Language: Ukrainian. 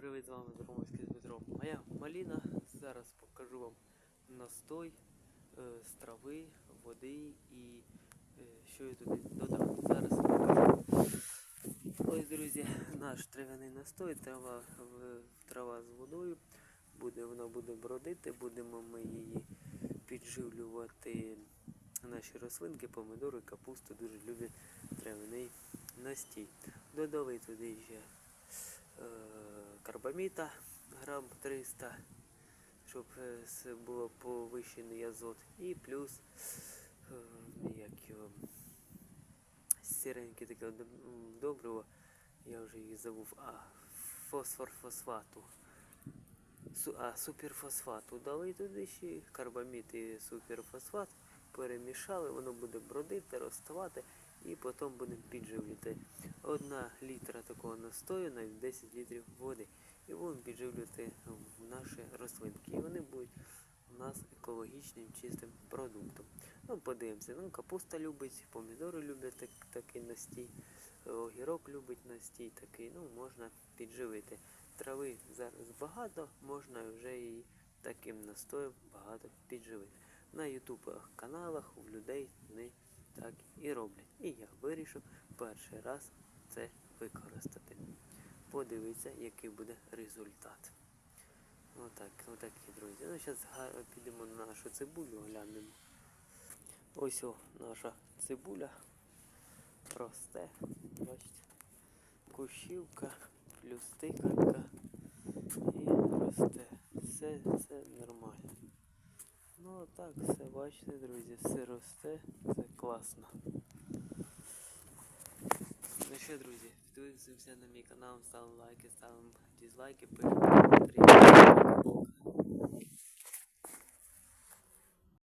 привіт, з вами Дромовський Дмитро. Моя маліна. Зараз покажу вам настой е, з трави, води і е, що я туди додав. Зараз покажу. Ось, друзі, наш трав'яний настой, трава, трава з водою. Буде, вона буде бродити, будемо ми її підживлювати. Наші рослинки, помидори, капусту дуже люблять трав'яний настій. Додали туди ще карбаміта грам 300, щоб е, було повищений азот. І плюс е, як його сіреньке таке доб- добриво, я вже їх забув, а фосфор фосфату. А суперфосфату дали туди ще карбамід і суперфосфат, перемішали, воно буде бродити, розставати і потім будемо підживлювати. Одна літра такого настою на 10 літрів води. І будемо підживлювати в наші рослинки. І вони будуть у нас екологічним чистим продуктом. Ну, подивимося. Ну, капуста любить, помідори люблять так, такий настій, е, огірок любить настій такий. Ну, можна підживити. Трави зараз багато, можна вже і таким настоєм багато підживити. На ютуб каналах у людей вони так і роблять. І я вирішив перший раз це використати. Подивіться, який буде результат. Отак, отакі, друзі. Ну, зараз підемо на нашу цибулю, глянемо. Ось о, наша цибуля росте. Бачите, кущівка, плюс тиканка і росте. Все. Ну так, все бачите, друзі, все росте, це класно. Ну що, друзі, підписуємося на мій канал, ставимо лайки, ставимо дизлайки, пишемо.